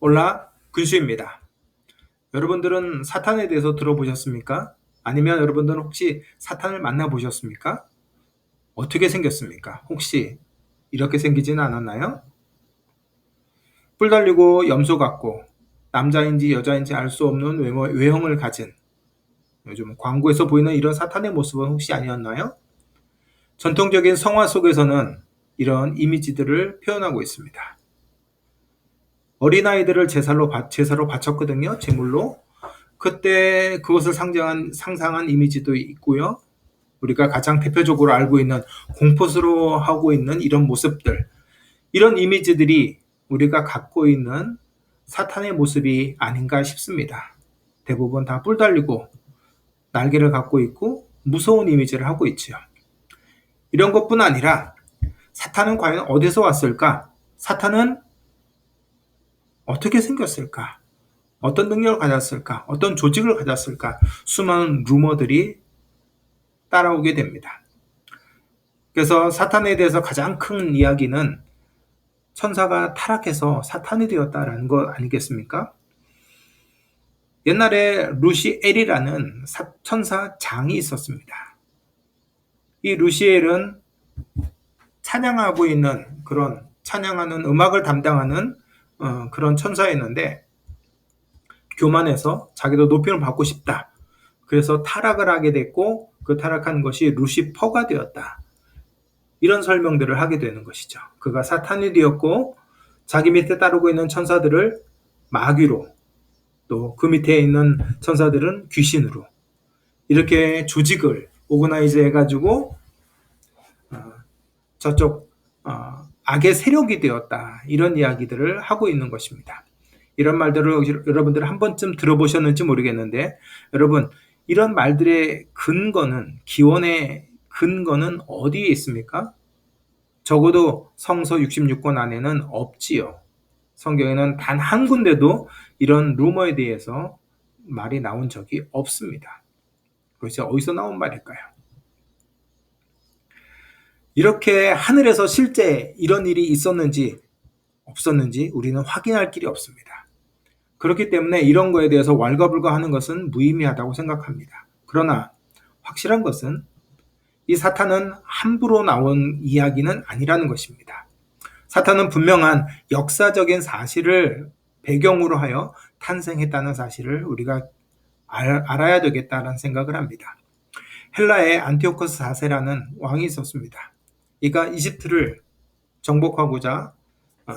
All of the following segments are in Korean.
올라 근수입니다. 여러분들은 사탄에 대해서 들어보셨습니까? 아니면 여러분들은 혹시 사탄을 만나보셨습니까? 어떻게 생겼습니까? 혹시 이렇게 생기지는 않았나요? 뿔 달리고 염소 같고 남자인지 여자인지 알 수 없는 외모, 외형을 가진 요즘 광고에서 보이는 이런 사탄의 모습은 혹시 아니었나요? 전통적인 성화 속에서는 이런 이미지들을 표현하고 있습니다. 어린아이들을 제사로, 제사로 바쳤거든요. 제물로. 그때 그것을 상징한, 상상한 이미지도 있고요. 우리가 가장 대표적으로 알고 있는 공포스러워 하고 있는 이런 모습들. 이런 이미지들이 우리가 갖고 있는 사탄의 모습이 아닌가 싶습니다. 대부분 다 뿔 달리고 날개를 갖고 있고 무서운 이미지를 하고 있지요. 이런 것뿐 아니라 사탄은 과연 어디서 왔을까? 사탄은 어떻게 생겼을까? 어떤 능력을 가졌을까? 어떤 조직을 가졌을까? 수많은 루머들이 따라오게 됩니다. 그래서 사탄에 대해서 가장 큰 이야기는 천사가 타락해서 사탄이 되었다라는 것 아니겠습니까? 옛날에 루시엘이라는 천사 장이 있었습니다. 이 루시엘은 찬양하고 있는 그런 찬양하는 음악을 담당하는 어, 그런 천사였는데 교만해서 자기도 높임을 받고 싶다. 그래서 타락을 하게 됐고 그 타락한 것이 루시퍼가 되었다. 이런 설명들을 하게 되는 것이죠. 그가 사탄이 되었고 자기 밑에 따르고 있는 천사들을 마귀로 또 그 밑에 있는 천사들은 귀신으로 이렇게 조직을 오그나이즈 해가지고 어, 저쪽 어, 악의 세력이 되었다 이런 이야기들을 하고 있는 것입니다. 이런 말들을 여러분들 한 번쯤 들어보셨는지 모르겠는데 여러분 이런 말들의 근거는 기원의 근거는 어디에 있습니까? 적어도 성서 66권 안에는 없지요. 성경에는 단 한 군데도 이런 루머에 대해서 말이 나온 적이 없습니다. 그것이 어디서 나온 말일까요? 이렇게 하늘에서 실제 이런 일이 있었는지 없었는지 우리는 확인할 길이 없습니다. 그렇기 때문에 이런 거에 대해서 왈가불가 하는 것은 무의미하다고 생각합니다. 그러나 확실한 것은 이 사탄은 함부로 나온 이야기는 아니라는 것입니다. 사탄은 분명한 역사적인 사실을 배경으로 하여 탄생했다는 사실을 우리가 알, 아야 되겠다는 생각을 합니다. 헬라의 안티오코스 4세라는 왕이 있었습니다. 이가 이집트를 정복하고자 어,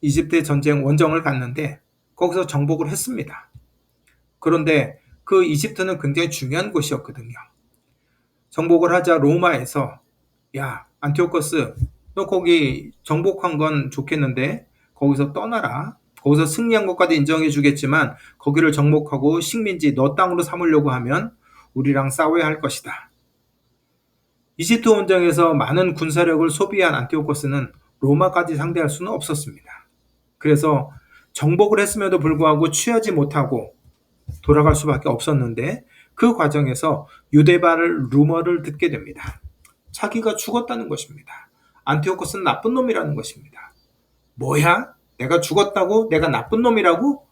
이집트의 전쟁 원정을 갔는데 거기서 정복을 했습니다. 그런데 그 이집트는 굉장히 중요한 곳이었거든요. 정복을 하자 로마에서 야 안티오커스 너 거기 정복한 건 좋겠는데 거기서 떠나라. 거기서 승리한 것까지 인정해 주겠지만 거기를 정복하고 식민지 너 땅으로 삼으려고 하면 우리랑 싸워야 할 것이다. 이집트 원정에서 많은 군사력을 소비한 안티오코스는 로마까지 상대할 수는 없었습니다. 그래서 정복을 했음에도 불구하고 취하지 못하고 돌아갈 수밖에 없었는데 그 과정에서 유대발 루머를 듣게 됩니다. 자기가 죽었다는 것입니다. 안티오코스는 나쁜 놈이라는 것입니다. 뭐야? 내가 죽었다고? 내가 나쁜 놈이라고?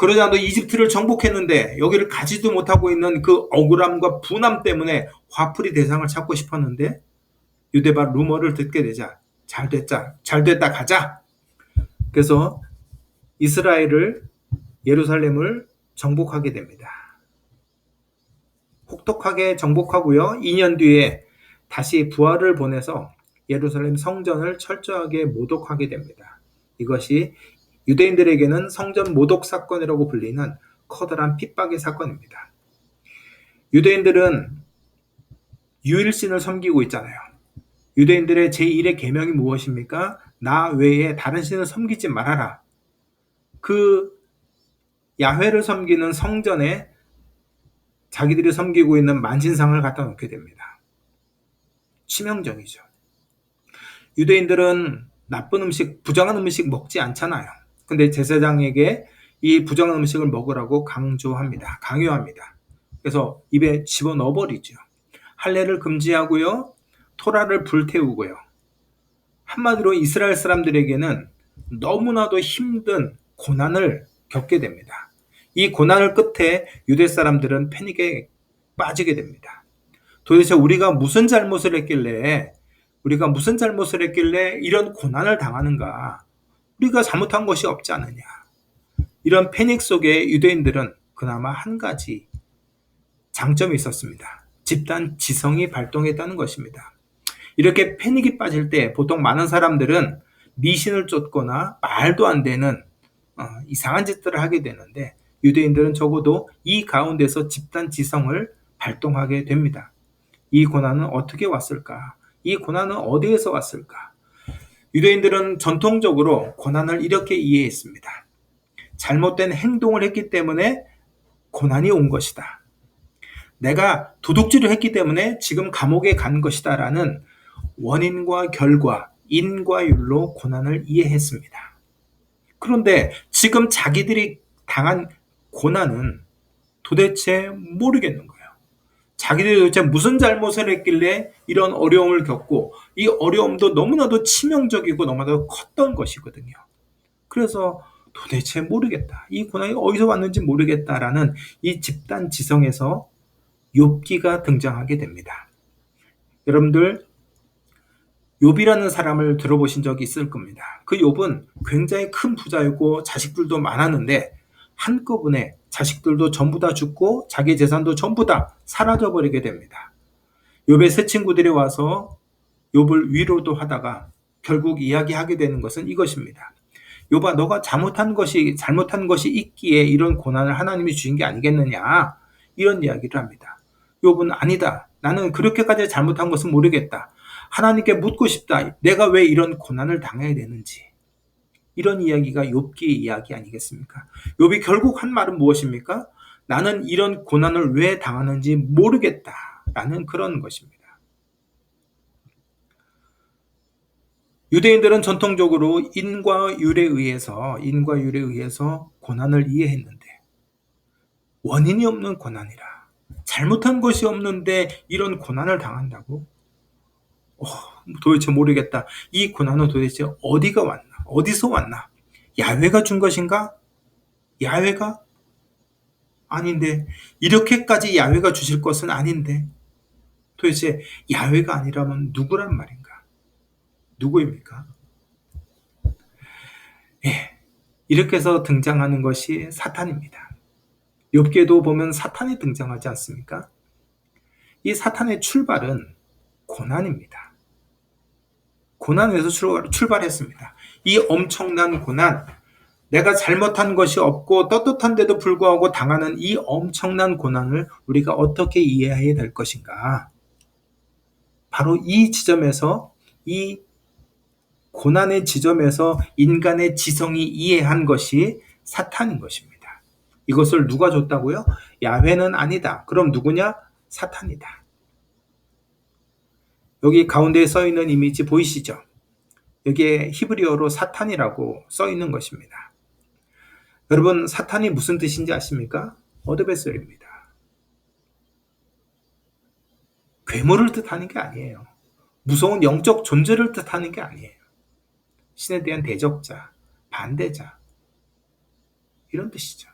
그러자 너 이집트를 정복했는데 여기를 가지도 못하고 있는 그 억울함과 분함 때문에 화풀이 대상을 찾고 싶었는데 유대발 루머를 듣게 되자 잘 됐자 잘 됐다 가자. 그래서 이스라엘을 예루살렘을 정복하게 됩니다. 혹독하게 정복하고요. 2년 뒤에 다시 부하를 보내서 예루살렘 성전을 철저하게 모독하게 됩니다. 이것이 유대인들에게는 성전 모독 사건이라고 불리는 커다란 핍박의 사건입니다. 유대인들은 유일신을 섬기고 있잖아요. 유대인들의 제1의 계명이 무엇입니까? 나 외에 다른 신을 섬기지 말아라. 그 야훼를 섬기는 성전에 자기들이 섬기고 있는 만신상을 갖다 놓게 됩니다. 치명적이죠. 유대인들은 나쁜 음식, 부정한 음식 먹지 않잖아요. 근데 제사장에게 이 부정한 음식을 먹으라고 강조합니다. 강요합니다. 그래서 입에 집어 넣어 버리죠. 할례를 금지하고요. 토라를 불태우고요. 한마디로 이스라엘 사람들에게는 너무나도 힘든 고난을 겪게 됩니다. 이 고난을 끝에 유대 사람들은 패닉에 빠지게 됩니다. 도대체 우리가 무슨 잘못을 했길래 우리가 무슨 잘못을 했길래 이런 고난을 당하는가? 우리가 잘못한 것이 없지 않느냐? 이런 패닉 속에 유대인들은 그나마 한 가지 장점이 있었습니다. 집단 지성이 발동했다는 것입니다. 이렇게 패닉이 빠질 때 보통 많은 사람들은 미신을 쫓거나 말도 안 되는 어, 이상한 짓들을 하게 되는데 유대인들은 적어도 이 가운데서 집단 지성을 발동하게 됩니다. 이 고난은 어떻게 왔을까? 이 고난은 어디에서 왔을까? 유대인들은 전통적으로 고난을 이렇게 이해했습니다. 잘못된 행동을 했기 때문에 고난이 온 것이다. 내가 도둑질을 했기 때문에 지금 감옥에 간 것이다. 라는 원인과 결과, 인과 율로 고난을 이해했습니다. 그런데 지금 자기들이 당한 고난은 도대체 모르겠는 거예요. 자기들이 도대체 무슨 잘못을 했길래 이런 어려움을 겪고 이 어려움도 너무나도 치명적이고 너무나도 컸던 것이거든요. 그래서 도대체 모르겠다. 이 고난이 어디서 왔는지 모르겠다라는 이 집단 지성에서 욥기가 등장하게 됩니다. 여러분들 욥이라는 사람을 들어보신 적이 있을 겁니다. 그 욥은 굉장히 큰 부자이고 자식들도 많았는데 한꺼번에 자식들도 전부 다 죽고 자기 재산도 전부 다 사라져 버리게 됩니다. 욥의 세 친구들이 와서 욥을 위로도 하다가 결국 이야기하게 되는 것은 이것입니다. 욥아 너가 잘못한 것이 잘못한 것이 있기에 이런 고난을 하나님이 주신 게 아니겠느냐 이런 이야기를 합니다. 욥은 아니다. 나는 그렇게까지 잘못한 것은 모르겠다. 하나님께 묻고 싶다. 내가 왜 이런 고난을 당해야 되는지. 이런 이야기가 욥기의 이야기 아니겠습니까? 욥이 결국 한 말은 무엇입니까? 나는 이런 고난을 왜 당하는지 모르겠다라는 그런 것입니다. 유대인들은 전통적으로 인과 율에 의해서 인과 율에 의해서 고난을 이해했는데 원인이 없는 고난이라 잘못한 것이 없는데 이런 고난을 당한다고? 어, 도대체 모르겠다. 이 고난은 도대체 어디가 왔나? 어디서 왔나? 야훼가 준 것인가? 야훼가? 아닌데 이렇게까지 야훼가 주실 것은 아닌데 도대체 야훼가 아니라면 누구란 말인가? 누구입니까? 예, 이렇게 해서 등장하는 것이 사탄입니다. 욥계도 보면 사탄이 등장하지 않습니까? 이 사탄의 출발은 고난입니다. 고난에서 출발 했습니다. 이 엄청난 고난, 내가 잘못한 것이 없고 떳떳한데도 불구하고 당하는 이 엄청난 고난을 우리가 어떻게 이해해야 될 것인가? 바로 이 지점에서 이 고난의 지점에서 인간의 지성이 이해한 것이 사탄인 것입니다. 이것을 누가 줬다고요? 야훼는 아니다. 그럼 누구냐? 사탄이다. 여기 가운데에 써 있는 이미지 보이시죠? 여기에 히브리어로 사탄이라고 써 있는 것입니다. 여러분, 사탄이 무슨 뜻인지 아십니까? 어드베셀입니다. 괴물을 뜻하는 게 아니에요. 무서운 영적 존재를 뜻하는 게 아니에요. 신에 대한 대적자, 반대자, 이런 뜻이죠.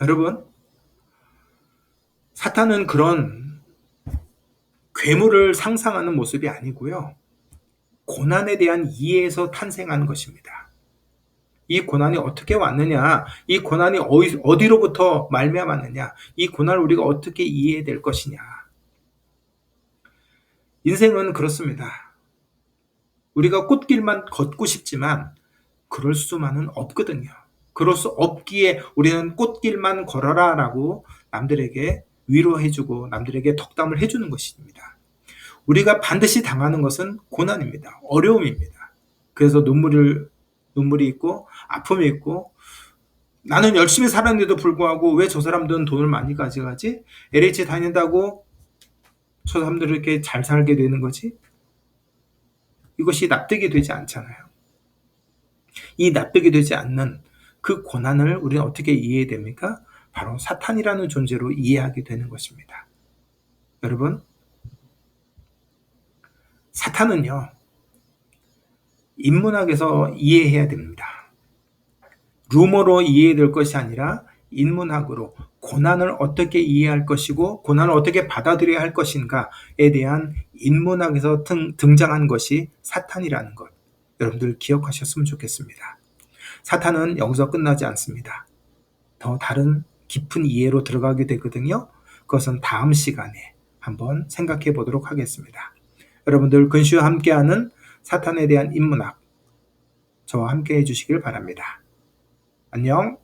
여러분, 사탄은 그런 괴물을 상상하는 모습이 아니고요. 고난에 대한 이해에서 탄생하는 것입니다. 이 고난이 어떻게 왔느냐, 이 고난이 어디, 로부터 말미암았느냐, 이 고난을 우리가 어떻게 이해해야 될 것이냐. 인생은 그렇습니다. 우리가 꽃길만 걷고 싶지만 그럴 수만은 없거든요. 그럴 수 없기에 우리는 꽃길만 걸어라 라고 남들에게 위로해주고 남들에게 덕담을 해주는 것입니다. 우리가 반드시 당하는 것은 고난입니다. 어려움입니다. 그래서 눈물을, 눈물이 있고, 아픔이 있고, 나는 열심히 살았는데도 불구하고 왜 저 사람들은 돈을 많이 가져가지? LH 다닌다고 저 사람들은 이렇게 잘 살게 되는 거지? 이것이 납득이 되지 않잖아요. 이 납득이 되지 않는 그 고난을 우리는 어떻게 이해해야 됩니까? 바로 사탄이라는 존재로 이해하게 되는 것입니다. 여러분, 사탄은요, 인문학에서 이해해야 됩니다. 루머로 이해될 것이 아니라 인문학으로 고난을 어떻게 이해할 것이고 고난을 어떻게 받아들여야 할 것인가에 대한 인문학에서 등, 등장한 것이 사탄이라는 것. 여러분들 기억하셨으면 좋겠습니다. 사탄은 여기서 끝나지 않습니다. 더 다른 깊은 이해로 들어가게 되거든요. 그것은 다음 시간에 한번 생각해 보도록 하겠습니다. 여러분들 근시와 함께하는 사탄에 대한 인문학 저와 함께 해주시길 바랍니다. 안녕.